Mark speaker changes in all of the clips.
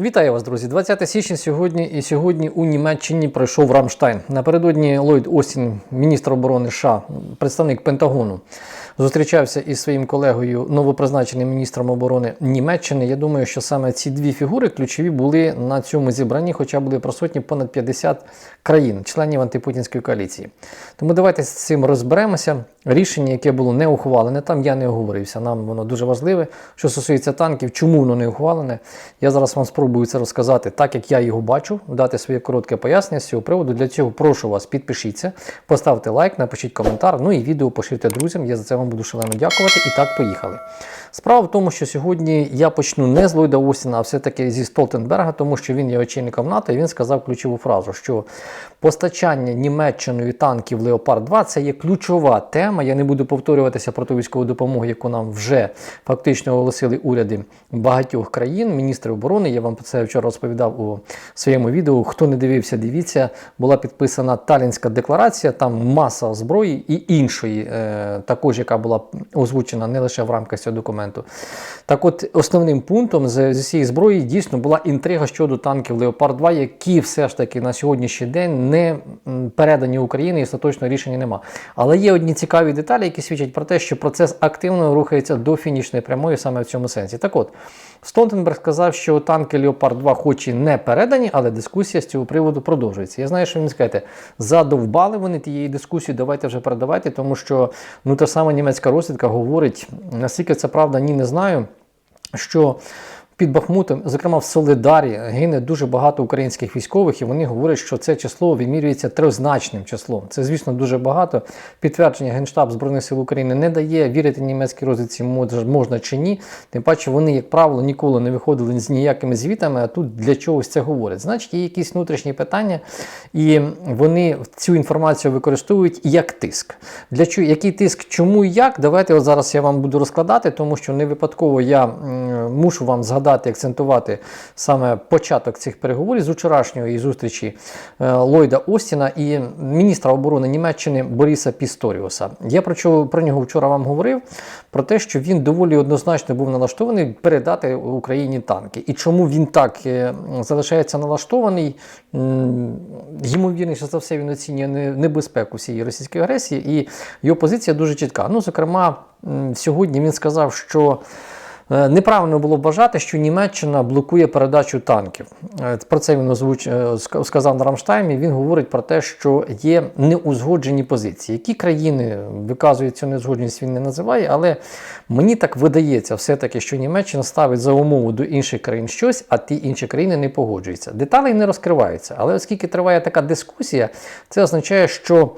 Speaker 1: Вітаю вас, друзі! 20 січня сьогодні і сьогодні у Німеччині пройшов Рамштайн. Напередодні Ллойд Остін, міністр оборони США, представник Пентагону, зустрічався із своїм колегою, новопризначеним міністром оборони Німеччини. Я думаю, що саме ці дві фігури ключові були на цьому зібранні, хоча були присутні понад 50 країн, членів антипутінської коаліції. Тому давайте з цим розберемося. Рішення, яке було не ухвалене, там я не оговорився. Нам воно дуже важливе. Що стосується танків, чому воно не ухвалене, я зараз вам спробую це розказати так, як я його бачу, дати своє коротке пояснення з цього приводу. Для цього прошу вас, підпишіться, поставте лайк, напишіть коментар, ну і відео поширте друзям. Я за це вам буду шалено дякувати. І так, поїхали. Справа в тому, що сьогодні я почну не з Ллойда Остіна, а все-таки зі Столтенберга, тому що він є очільником НАТО, і він сказав ключову фразу, що постачання Німеччиною танків Леопард 2 це є ключова тема. Я не буду повторюватися про ту військову допомогу, яку нам вже фактично оголосили уряди багатьох країн, міністри оборони. Я вам це вчора розповідав у своєму відео. Хто не дивився, дивіться, була підписана Талінська декларація, там маса зброї і іншої, е, також яка була озвучена не лише в рамках цього документу. Так от, основним пунктом з, з цієї зброї дійсно була інтрига щодо танків Леопард 2, які все ж таки на сьогоднішній день не передані Україні і остаточного рішення нема. Але є одні цікаві деталі, які свідчать про те, що процес активно рухається до фінішної прямої саме в цьому сенсі. Так от, Столтенберг сказав, що танки Леопард 2 хоч і не передані, але дискусія з цього приводу продовжується. Я знаю, що він скажете, задовбали вони тієї дискусії, давайте вже передавайте, тому що ну та сама німецька розвідка говорить, наскільки це правда, ні, не знаю, що. Під Бахмутом, зокрема в Солидарі, гине дуже багато українських військових, і вони говорять, що це число вимірюється трьохзначним числом. Це, звісно, дуже багато. Підтвердження Генштаб Збройних сил України не дає. Вірити німецькій розвідці можна чи ні. Тим паче, вони, як правило, ніколи не виходили з ніякими звітами, а тут для чогось це говорять. Значить, є якісь внутрішні питання, і вони цю інформацію використовують як тиск. Для чого який тиск, чому і як? Давайте от зараз я вам буду розкладати, тому що не випадково я мушу вам згадати згадати, акцентувати саме початок цих переговорів з вчорашньої зустрічі е, Ллойда Остіна і міністра оборони Німеччини Боріса Пісторіуса. Я про що про нього вчора вам говорив, про те, що він доволі однозначно був налаштований передати Україні танки. І чому він так е, залишається налаштований, ймовірніше за все, він оцінює небезпеку всієї російської агресії, і його позиція дуже чітка. Ну, зокрема, сьогодні він сказав, що. Е, неправильно було бажати, що Німеччина блокує передачу танків. Е, про це він озвуч... Е, сказав на Рамштаймі. Він говорить про те, що є неузгоджені позиції. Які країни виказують цю неузгодженість, він не називає, але мені так видається, все-таки, що Німеччина ставить за умову до інших країн щось, а ті інші країни не погоджуються. Деталі не розкриваються. Але оскільки триває така дискусія, це означає, що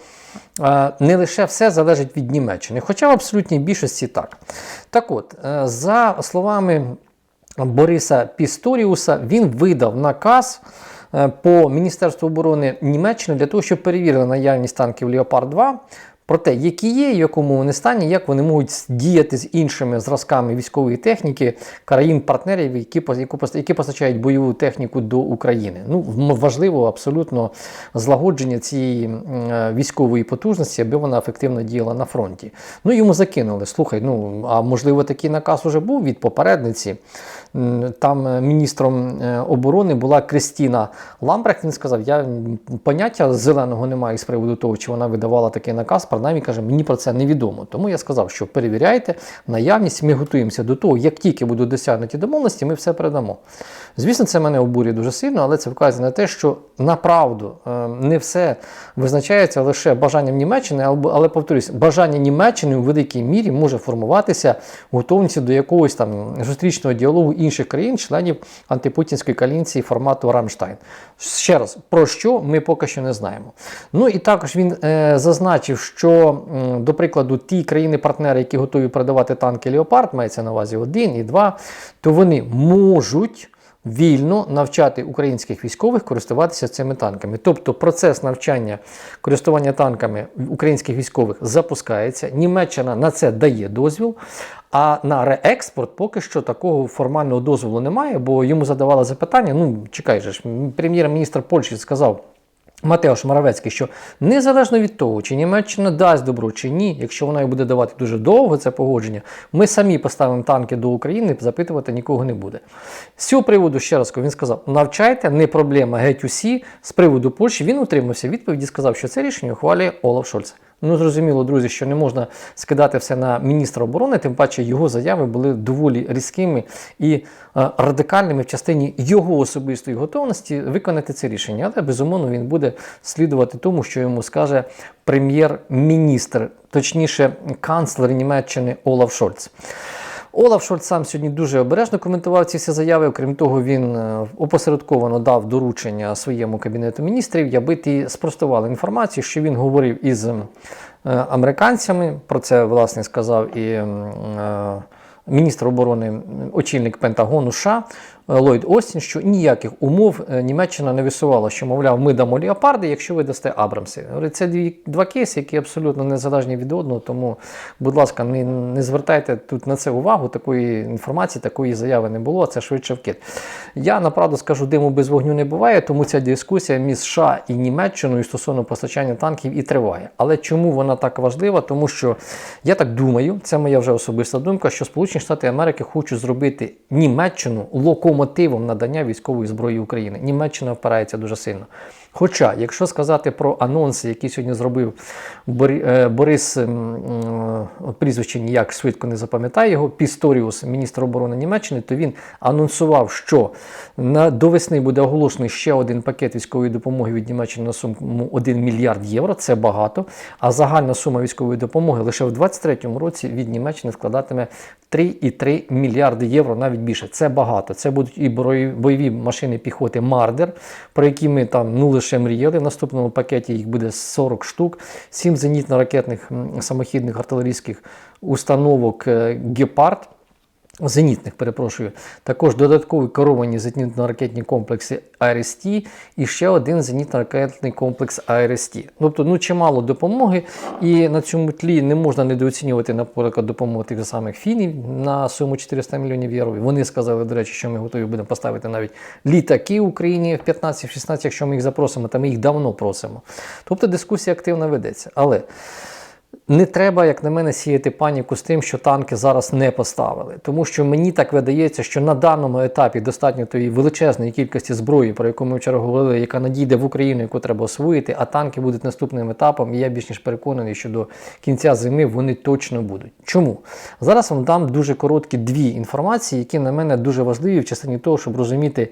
Speaker 1: не лише все залежить від Німеччини, хоча в абсолютній більшості так. Так от, е, за словами Бориса Пісторіуса, він видав наказ. Е, по Міністерству оборони Німеччини для того, щоб перевірили наявність танків Леопард 2 про те, які є, в якому вони стані, як вони можуть діяти з іншими зразками військової техніки країн-партнерів, які які постачають бойову техніку до України. Ну важливо абсолютно злагодження цієї е, військової потужності, аби вона ефективно діяла на фронті. Ну йому закинули. Слухай, ну а можливо такий наказ уже був від попередниці. Там е, міністром е, оборони була Кристіна Ламбрехт. Він сказав: я поняття зеленого не маю з приводу того, чи вона видавала такий наказ принаймні каже, мені про це невідомо. Тому я сказав, що перевіряйте наявність, ми готуємося до того, як тільки будуть досягнуті домовленості, ми все передамо. Звісно, це мене обурює дуже сильно, але це вказує на те, що направду е, не все визначається лише бажанням Німеччини, але повторюсь, бажання Німеччини у великій мірі може формуватися готовності до якогось там зустрічного діалогу інших країн, членів антипутінської коаліції формату Рамштайн. Ще раз, про що ми поки що не знаємо. Ну і також він е, зазначив, що, до прикладу, ті країни-партнери, які готові продавати танки Леопард, мається на увазі один і два, то вони можуть. Вільно навчати українських військових користуватися цими танками. Тобто процес навчання користування танками українських військових запускається. Німеччина на це дає дозвіл, а на реекспорт поки що такого формального дозволу немає, бо йому задавали запитання. Ну, чекай же ж, прем'єр-міністр Польщі сказав Матеош Моравецький, що незалежно від того, чи Німеччина дасть добро чи ні, якщо вона і буде давати дуже довго це погодження, ми самі поставимо танки до України, запитувати нікого не буде. З цього приводу, ще раз він сказав: навчайте, не проблема, геть усі. З приводу Польщі він утримався відповіді, сказав, що це рішення ухвалює Олаф Шольц. Ну, зрозуміло, друзі, що не можна скидати все на міністра оборони, тим паче його заяви були доволі різкими і е, радикальними в частині його особистої готовності виконати це рішення. Але безумовно він буде слідувати тому, що йому скаже прем'єр-міністр, точніше, канцлер Німеччини Олаф Шольц. Олаф Шольц сам сьогодні дуже обережно коментував ці всі заяви. Окрім того, він е, опосередковано дав доручення своєму кабінету міністрів, аби ті спростували інформацію, що він говорив із е, американцями. Про це власне сказав і е, міністр оборони, очільник Пентагону США Ллойд Остін, що ніяких умов е, Німеччина не висувала, що мовляв, ми дамо леопарди, якщо ви дасте Абрамси. Це дві два кейси, які абсолютно незалежні від одного. Тому, будь ласка, не, не звертайте тут на це увагу. Такої інформації, такої заяви не було. Це швидше вкид. Я направду скажу, диму без вогню не буває, тому ця дискусія між США і Німеччиною стосовно постачання танків і триває. Але чому вона так важлива? Тому що я так думаю, це моя вже особиста думка, що Сполучені Штати Америки хочуть зробити Німеччину локомотивом надання військової зброї України. Німеччина впирається дуже сильно. Хоча, якщо сказати про анонси, які сьогодні зробив е, Борис, м, прізвище ніяк швидко не запам'ятаю його, Пісторіус, міністр оборони Німеччини, то він анонсував, що на до весни буде оголошений ще один пакет військової допомоги від Німеччини на суму 1 мільярд євро. Це багато. А загальна сума військової допомоги лише в 2023 році від Німеччини складатиме 3,3 мільярди євро, навіть більше. Це багато. Це будуть і бойові- машини піхоти Мардер, про які ми там ну лише мріяли. В наступному пакеті їх буде 40 штук, 7 зенітно-ракетних самохідних артилерійських установок е, Гепард. Зенітних, перепрошую, також додаткові керовані зенітно-ракетні комплекси АРСТ і ще один зенітно-ракетний комплекс АРСТ. Тобто, ну чимало допомоги, і на цьому тлі не можна недооцінювати, наприклад, допомогу тих самих фінів на суму 400 мільйонів євро. Вони сказали, до речі, що ми готові будемо поставити навіть літаки Україні в 15-16, якщо ми їх запросимо, та ми їх давно просимо. Тобто дискусія активно ведеться. Але не треба, як на мене, сіяти паніку з тим, що танки зараз не поставили. Тому що мені так видається, що на даному етапі достатньо тої величезної кількості зброї, про яку ми вчора говорили, яка надійде в Україну, яку треба освоїти, а танки будуть наступним етапом. І я більш ніж переконаний, що до кінця зими вони точно будуть. Чому? Зараз вам дам дуже короткі дві інформації, які на мене дуже важливі в частині того, щоб розуміти.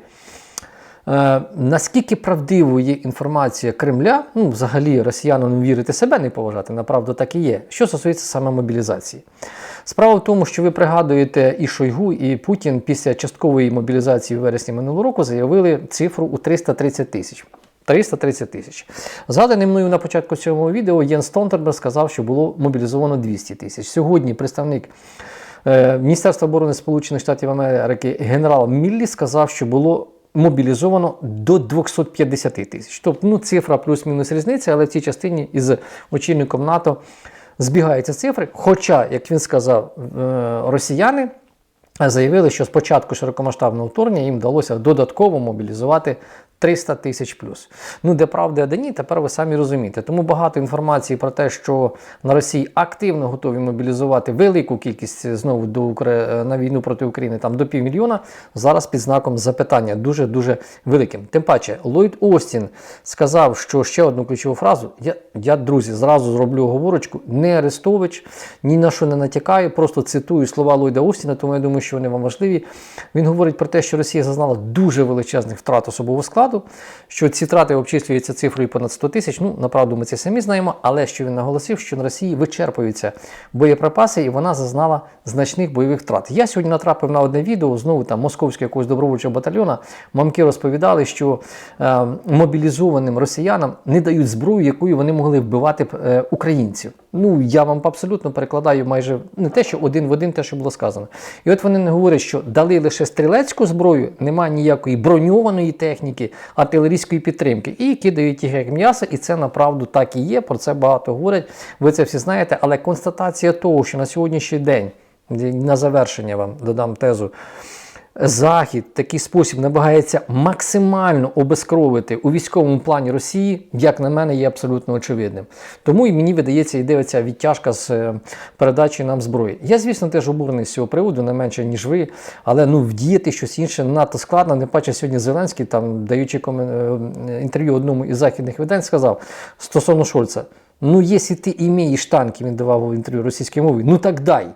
Speaker 1: Е, наскільки правдивою є інформація Кремля, ну взагалі росіянам вірити себе не поважати, направду так і є. Що стосується саме мобілізації. Справа в тому, що ви пригадуєте, і Шойгу, і Путін після часткової мобілізації в вересні минулого року заявили цифру у 330 тисяч. 330 тисяч. Згаданий мною на початку цього відео Єн Стонтерберг сказав, що було мобілізовано 200 тисяч. Сьогодні представник е, Міністерства оборони Сполучених Штатів Америки генерал Міллі сказав, що було мобілізовано до 250 тисяч. Тобто ну, цифра плюс-мінус різниця, але в цій частині із очільником НАТО збігаються цифри. Хоча, як він сказав, е, росіяни заявили, що з початку широкомасштабного вторгнення їм вдалося додатково мобілізувати 300 тисяч плюс. Ну, де правда, а де ні, тепер ви самі розумієте. Тому багато інформації про те, що на Росії активно готові мобілізувати велику кількість знову до Укра... на війну проти України там до півмільйона, зараз під знаком запитання дуже-дуже великим. Тим паче, Ллойд Остін сказав, що ще одну ключову фразу. Я, я друзі, зразу зроблю оговорочку. Не Арестович, ні на що не натякаю, просто цитую слова Ллойда Остіна, тому я думаю, що вони вам важливі. Він говорить про те, що Росія зазнала дуже величезних втрат особового складу, що ці втрати обчислюються цифрою понад 100 тисяч. Ну, направду, ми це самі знаємо, але що він наголосив, що на Росії вичерпуються боєприпаси, і вона зазнала значних бойових втрат. Я сьогодні натрапив на одне відео, знову там московського якогось добровольчого батальйона. Мамки розповідали, що е, мобілізованим росіянам не дають зброю, якою вони могли вбивати б, е, українців. Ну, я вам абсолютно перекладаю майже не те, що один в один те, що було сказано. І от вони не говорять, що дали лише стрілецьку зброю, немає ніякої броньованої техніки, артилерійської підтримки. І кидають їх як м'ясо, і це направду так і є. Про це багато говорять. Ви це всі знаєте. Але констатація того, що на сьогоднішній день, на завершення вам додам тезу. Захід в такий спосіб намагається максимально обезкровити у військовому плані Росії, як на мене, є абсолютно очевидним. Тому і мені видається, йде оця відтяжка з е, передачі нам зброї. Я, звісно, теж обурений з цього приводу, не менше, ніж ви, але ну вдіяти щось інше надто складно. Не бачу сьогодні Зеленський, там даючи е, інтерв'ю одному із західних видань, сказав стосовно Шольца. Ну, якщо ти імеєш танки, він давав інтерв'ю російською мовою, ну так дай.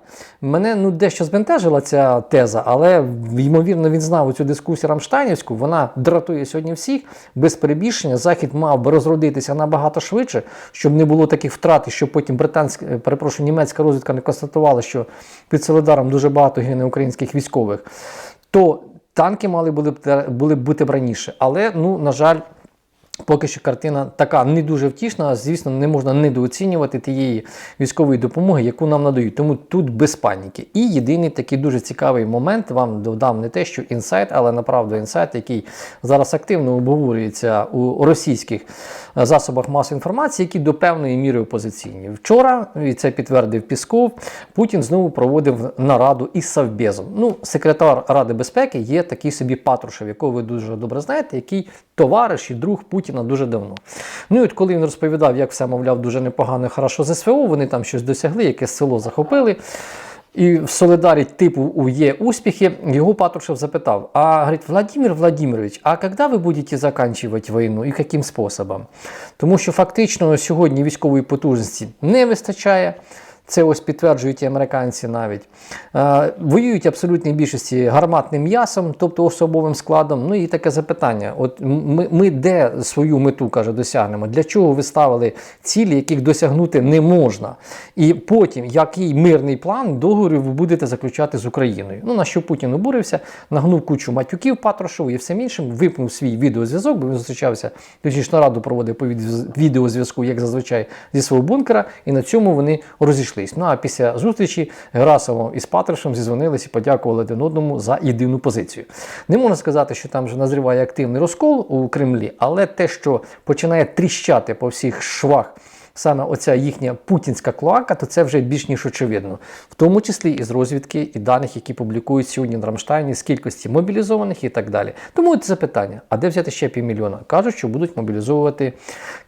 Speaker 1: Мене ну, дещо збентежила ця теза, але ймовірно він знав цю дискусію Рамштайнівську. Вона дратує сьогодні всіх без перебільшення. Захід мав би розродитися набагато швидше, щоб не було таких втрат, і щоб потім британська, е, перепрошую, німецька розвідка не констатувала, що під Солидаром дуже багато гине українських військових. То танки мали були б були б бути б раніше. Але, ну, на жаль. Поки що картина така не дуже втішна, звісно, не можна недооцінювати тієї військової допомоги, яку нам надають. Тому тут без паніки. І єдиний такий дуже цікавий момент вам додам не те, що інсайт, але направду інсайт, який зараз активно обговорюється у російських е, засобах масової інформації, які до певної міри опозиційні. Вчора, і це підтвердив Пісков, Путін знову проводив нараду із Совбезом. Ну, секретар Ради безпеки є такий собі Патрушев, якого ви дуже добре знаєте, який товариш і друг Путіна дуже давно. Ну і от коли він розповідав, як все, мовляв, дуже непогано і хорошо з СВО, вони там щось досягли, якесь село захопили. І в Солидарі типу є успіхи, його Патрушев запитав: а говорить, Владимир Владимирович, а коли ви будете закінчувати війну і яким способом? Тому що фактично сьогодні військової потужності не вистачає. Це ось підтверджують і американці навіть. Е, воюють абсолютній більшості гарматним м'ясом, тобто особовим складом. Ну і таке запитання: от ми, ми де свою мету каже, досягнемо? Для чого ви ставили цілі, яких досягнути не можна? І потім, який мирний план договорів ви будете заключати з Україною? Ну на що Путін обурився, нагнув кучу матюків Патрушеву і всім іншим, випнув свій відеозв'язок, бо він зустрічався, точніше нараду проводив по відеозв'язку, як зазвичай, зі свого бункера, і на цьому вони розійшлись. Ну а після зустрічі Герасимов із Патрушем зізвонились і подякували один одному за єдину позицію. Не можна сказати, що там вже назріває активний розкол у Кремлі, але те, що починає тріщати по всіх швах. Саме оця їхня путінська клоака, то це вже більш ніж очевидно, в тому числі із розвідки і даних, які публікують сьогодні на Рамштайні з кількості мобілізованих і так далі. Тому це питання: а де взяти ще півмільйона? Кажуть, що будуть мобілізовувати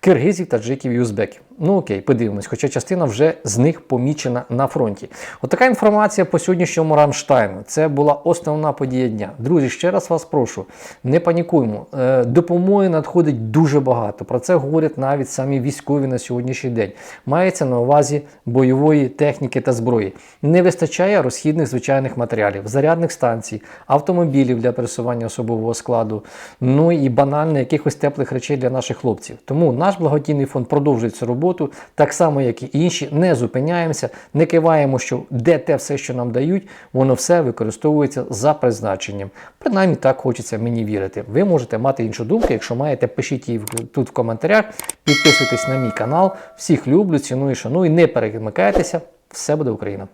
Speaker 1: киргизів, таджиків і узбеків. Ну окей, подивимось, хоча частина вже з них помічена на фронті. Отака інформація по сьогоднішньому Рамштайну. Це була основна подія дня. Друзі, ще раз вас прошу, не панікуймо. Е, Допомоги надходить дуже багато. Про це говорять навіть самі військові на сьогоднішній день. Мається на увазі бойової техніки та зброї. Не вистачає розхідних звичайних матеріалів, зарядних станцій, автомобілів для пересування особового складу, ну і банально якихось теплих речей для наших хлопців. Тому наш благодійний фонд продовжує цю роботу, так само як і інші. Не зупиняємося, не киваємо, що де те все, що нам дають, воно все використовується за призначенням. Принаймні так хочеться мені вірити. Ви можете мати іншу думку. Якщо маєте, пишіть її тут в коментарях, підписуйтесь на мій канал. Всіх люблю, ціную, шаную, не перемикайтеся. Все буде Україна!